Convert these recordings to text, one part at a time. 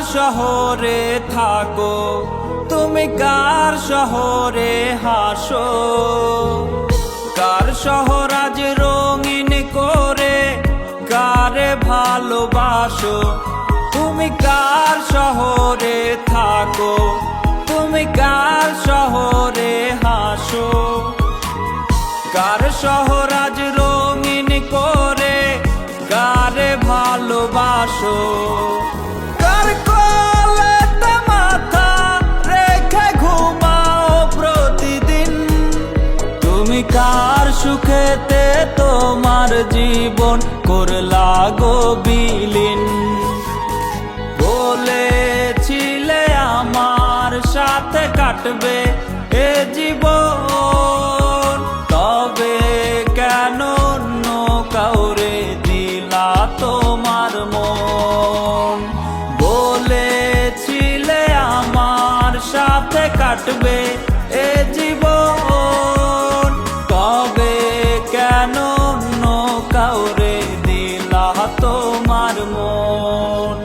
শহরে থাকো? তুমি কার শহরে হাসো? কার শহর আজ রঙিন করে? কারে ভালোবাসো? তুমি কার শহরে থাকো? তুমি কার শহরে হাসো? কার শহর তুমি কার সুখেতে তোমার জীবন করলা গো বিলীন? বলেছিলে আমার সাথে কাটবে এ জীবন। তবে কেন কাউরে দিলা তোমার মন? বলেছিলে আমার সাথে কাটবে তোমার মন।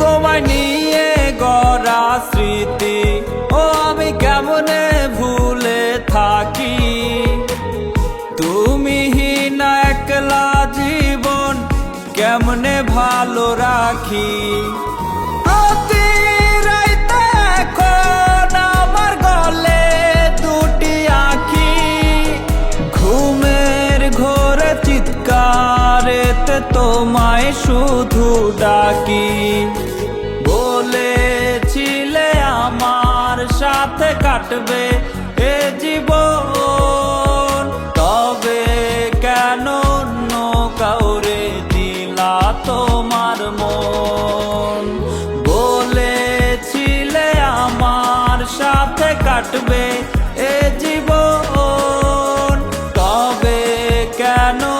তোমায় নিয়ে গড়া স্মৃতি ও আমি কেমনে কেমনে ভালো রাখি? তোমায় শুধু ডাকি। বলেছিলে আমার সাথে কাটবে তোমার মন। বলেছিলে আমার সাথে কাটবে এ জীবন। তবে কেন